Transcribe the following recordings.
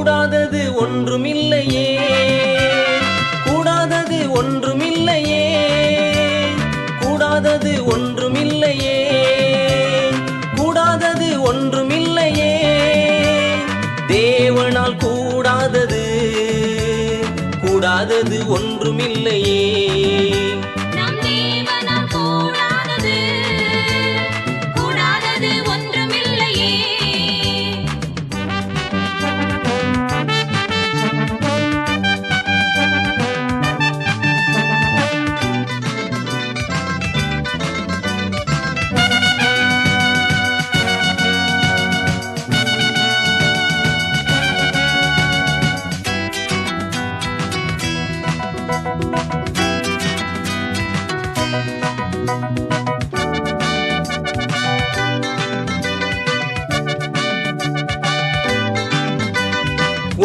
கூடாதது ஒன்றுமில்லையே. கூடாதது ஒன்றுமில்லையே. கூடாதது ஒன்றுமில்லையே. கூடாதது ஒன்றுமில்லையே. தேவனால் கூடாதது கூடாதது ஒன்றுமில்லையே.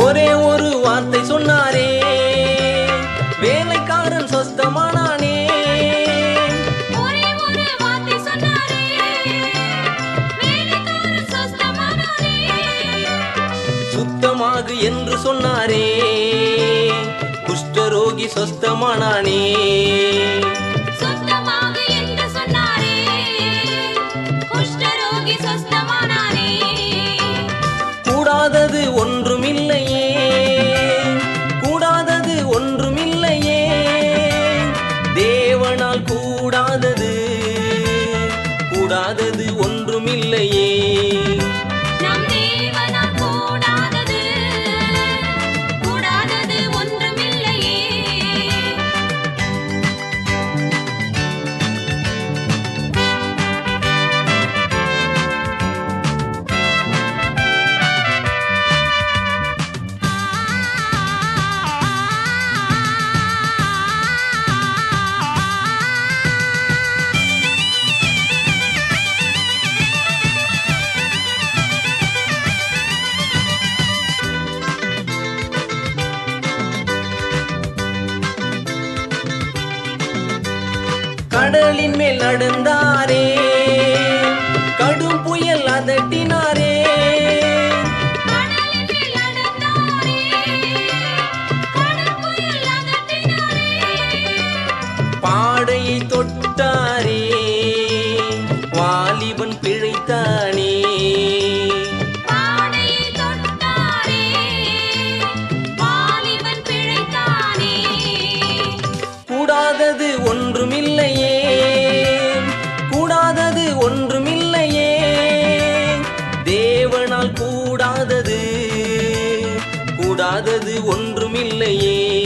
ஒரே ஒரு வார்த்தை சொன்னாரே. வேலைக்காரன் சொஸ்தமானானே ஒரே ஒரு வார்த்தை சொன்னாரே. வேலைக்காரன் சொஸ்தமானாரே சுத்தமாகு என்று சொன்னாரே. குஷ்டரோகி சொஸ்தமானானே கூடாதது ஒன்றுமில்லையே கடலின் மேல் நடந்தாரே. கூடாதது. கூடாதது ஒன்றுமில்லையே.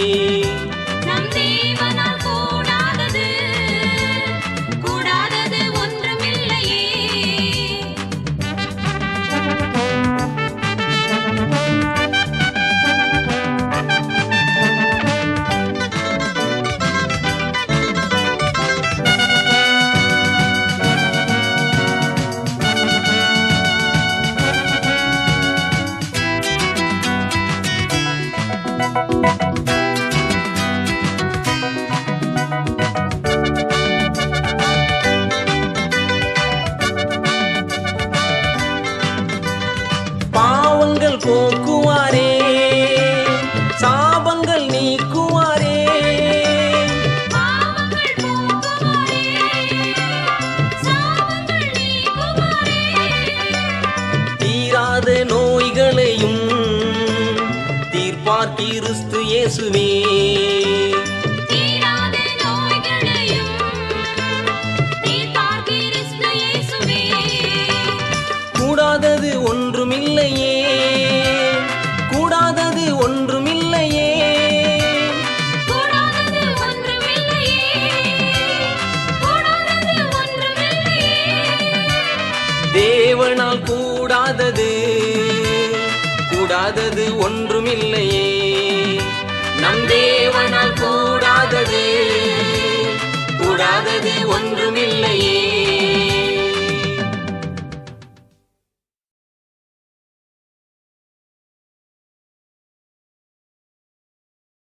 தீராத நோய்களையும் தீர்ப்பார் கிறிஸ்து இயேசுவே. கூடாதது ஒன்றுமில்லையே. நம் தேவனால் கூடாதது. கூடாதது ஒன்றுமில்லை.